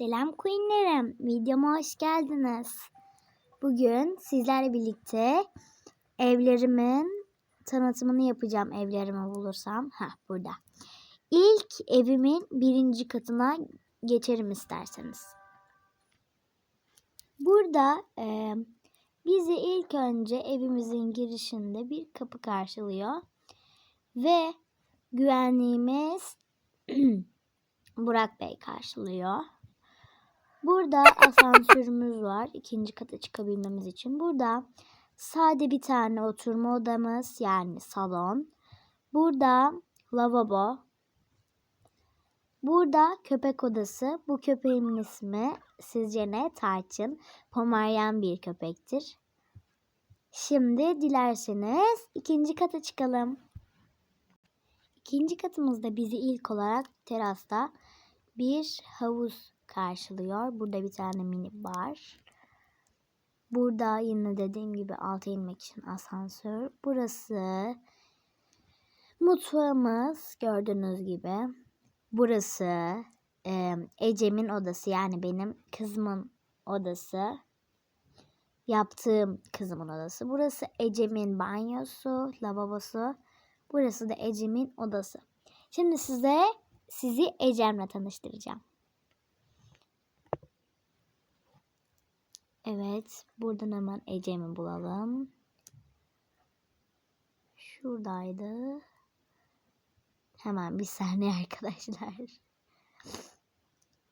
Selam Queen'lerim. Videoma hoş geldiniz. Bugün sizlerle birlikte evlerimin tanıtımını yapacağım evlerimi bulursam. Ha burada. İlk evimin birinci katına geçerim isterseniz. Burada e, bizi ilk önce evimizin girişinde bir kapı karşılıyor. Ve güvenliğimiz Burak Bey karşılıyor. Burada asansörümüz var ikinci kata çıkabilmemiz için. Burada sade bir tane oturma odamız yani salon. Burada lavabo. Burada köpek odası. Bu köpeğimin ismi sizce ne? Tarçın. Pomeryan bir köpektir. Şimdi dilerseniz ikinci kata çıkalım. İkinci katımızda bizi ilk olarak terasta bir havuz karşılıyor. Burada bir tane mini bar. Burada yine dediğim gibi alta inmek için asansör. Burası mutfağımız gördüğünüz gibi. Burası e, Ecem'in odası yani benim kızımın odası. Yaptığım kızımın odası. Burası Ecem'in banyosu, lavabosu. Burası da Ecem'in odası. Şimdi size sizi Ecem'le tanıştıracağım. Evet, buradan hemen Ecem'i bulalım. Şuradaydı. Hemen bir saniye arkadaşlar.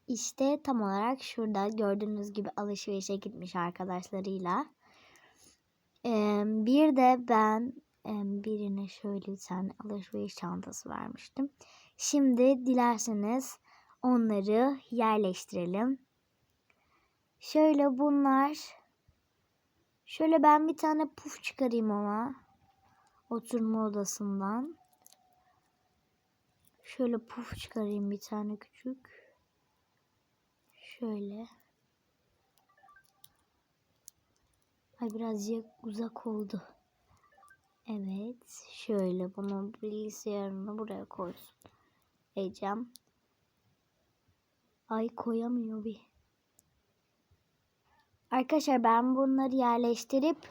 İşte tam olarak şurada gördüğünüz gibi alışverişe gitmiş arkadaşlarıyla. Bir de ben birine şöyle bir tane alışveriş çantası vermiştim. Şimdi dilerseniz onları yerleştirelim. Şöyle bunlar. Şöyle ben bir tane puf çıkarayım ama. Oturma odasından. Şöyle puf çıkarayım bir tane küçük. Şöyle. Ay birazcık uzak oldu. Evet. Şöyle bunu bilgisayarını buraya koysun. Ecem. Ay koyamıyor bir. Arkadaşlar ben bunları yerleştirip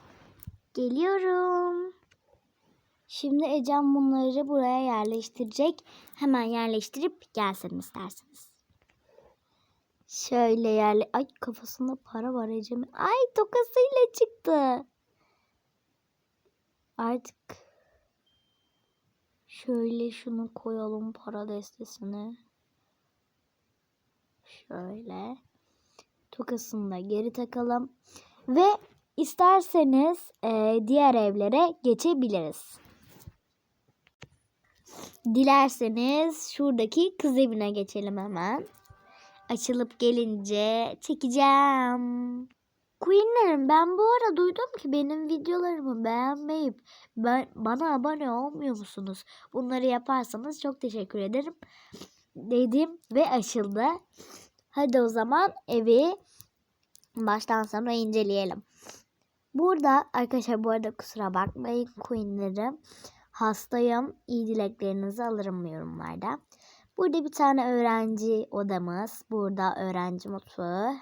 geliyorum. Şimdi Ecem bunları buraya yerleştirecek. Hemen yerleştirip gelsin isterseniz. Şöyle yerle... Ay kafasında para var Ecem'in. Ay tokasıyla çıktı. Artık şöyle şunu koyalım para destesine. Şöyle. Tokasını geri takalım. Ve isterseniz e, diğer evlere geçebiliriz. Dilerseniz şuradaki kız evine geçelim hemen. Açılıp gelince çekeceğim. Queenlerim ben bu ara duydum ki benim videolarımı beğenmeyip ben, bana abone olmuyor musunuz? Bunları yaparsanız çok teşekkür ederim. Dedim ve açıldı. Hadi o zaman evi baştan sona inceleyelim. Burada arkadaşlar bu arada kusura bakmayın Queenlerim. Hastayım. İyi dileklerinizi alırım yorumlarda. Burada bir tane öğrenci odamız. Burada öğrenci mutfağı.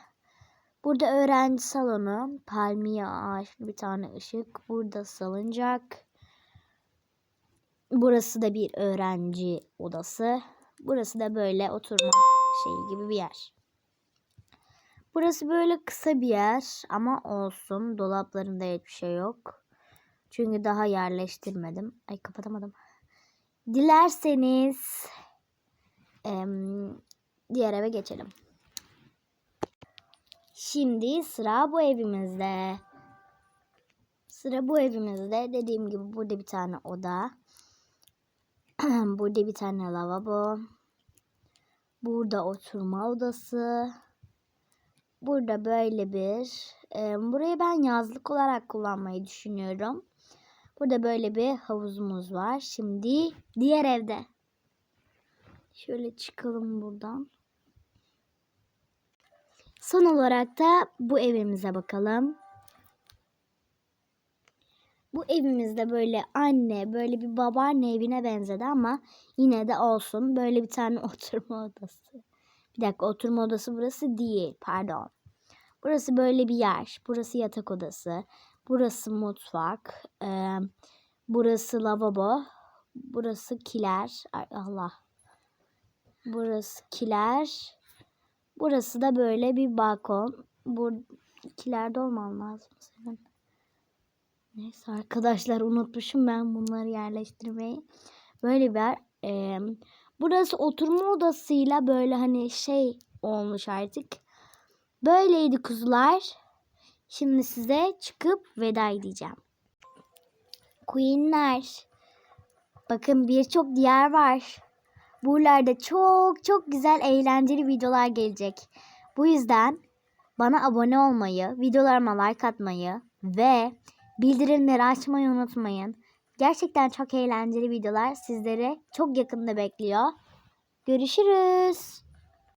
Burada öğrenci salonu, palmiye ağaçlı bir tane ışık, burada salıncak. Burası da bir öğrenci odası. Burası da böyle oturma şeyi gibi bir yer. Burası böyle kısa bir yer ama olsun. Dolaplarında hiçbir şey yok. Çünkü daha yerleştirmedim. Ay kapatamadım. Dilerseniz diğer eve geçelim. Şimdi sıra bu evimizde. Sıra bu evimizde. Dediğim gibi burada bir tane oda. burada bir tane lavabo. Burada oturma odası. Burada böyle bir. E, burayı ben yazlık olarak kullanmayı düşünüyorum. Burada böyle bir havuzumuz var. Şimdi diğer evde. Şöyle çıkalım buradan. Son olarak da bu evimize bakalım. Bu evimizde böyle anne, böyle bir babaanne evine benzedi ama yine de olsun. Böyle bir tane oturma odası. Bir dakika oturma odası burası değil. Pardon. Burası böyle bir yer. Burası yatak odası. Burası mutfak. Ee, burası lavabo. Burası kiler. Ay Allah. Burası kiler. Burası da böyle bir balkon. Bu kilerde olmam lazım senin. Neyse arkadaşlar unutmuşum ben bunları yerleştirmeyi. Böyle bir yer. Ee, burası oturma odasıyla böyle hani şey olmuş artık. Böyleydi kuzular. Şimdi size çıkıp veda edeceğim. Queenler. Bakın birçok diğer var. Buralarda çok çok güzel eğlenceli videolar gelecek. Bu yüzden bana abone olmayı, videolarıma like atmayı ve bildirimleri açmayı unutmayın. Gerçekten çok eğlenceli videolar sizleri çok yakında bekliyor. Görüşürüz.